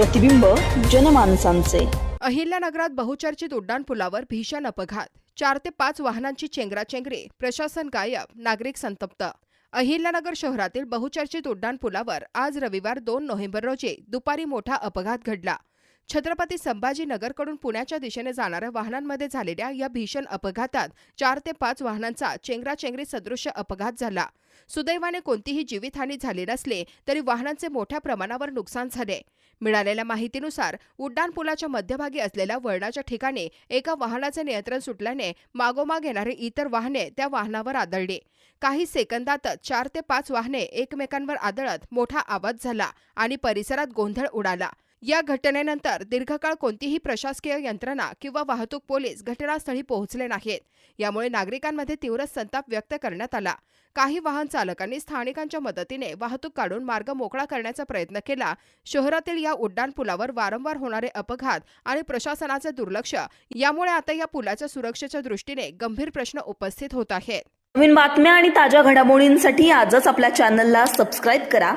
प्रतिबिंब जनमानसांचे. अहिल्यानगरात बहुचर्चित उड्डाणपुलावर भीषण अपघात. चार ते पाच वाहनांची चेंगराचेंगरी. प्रशासन गायब नागरिक संतप्त. अहिल्यानगर शहरातील बहुचर्चित उड्डाणपुलावर आज रविवार दोन नोव्हेंबर रोजी दुपारी मोठा अपघात घडला. छत्रपती संभाजीनगरकडून पुण्याच्या दिशेने जाणाऱ्या वाहनांमध्ये झालेल्या या भीषण अपघातात चार ते पाच वाहनांचा चेंगराचेंगरी सदृश्य अपघात झाला. सुदैवाने कोणतीही जीवितहानी झाली नसली तरी वाहनांचे मोठ्या प्रमाणावर नुकसान झाले. मिळालेल्या माहितीनुसार उड्डाणपुलाच्या मध्यभागी असलेल्या वळणाच्या ठिकाणी एका वाहनाचे नियंत्रण सुटल्याने मागोमाग येणारी इतर वाहने त्या वाहनावर आदळली. काही सेकंदातच चार ते पाच वाहने एकमेकांवर आदळत मोठा आवाज झाला आणि परिसरात गोंधळ उडाला. या घटनेनंतर दीर्घकाळ कोणतीही प्रशासकीय यंत्रणा किंवा वाहतूक पोलीस घटनास्थळी पोहोचले नाहीत. यामुळे नागरिकांमध्ये तीव्र संताप व्यक्त करण्यात आला. काही वाहन चालकांनी स्थानिकांच्या मदतीने वाहतूक काढून मार्ग मोकळा करण्याचा प्रयत्न केला. शहरातील या उड्डाणपुलावर वारंवार होणारे अपघात आणि प्रशासनाचे दुर्लक्ष यामुळे आता या पुलाच्या सुरक्षेच्या दृष्टीने गंभीर प्रश्न उपस्थित होत आहेत. नवीन बातम्या आणि ताज्या घडामोडींसाठी आजच आपल्या चॅनलला सबस्क्राईब करा.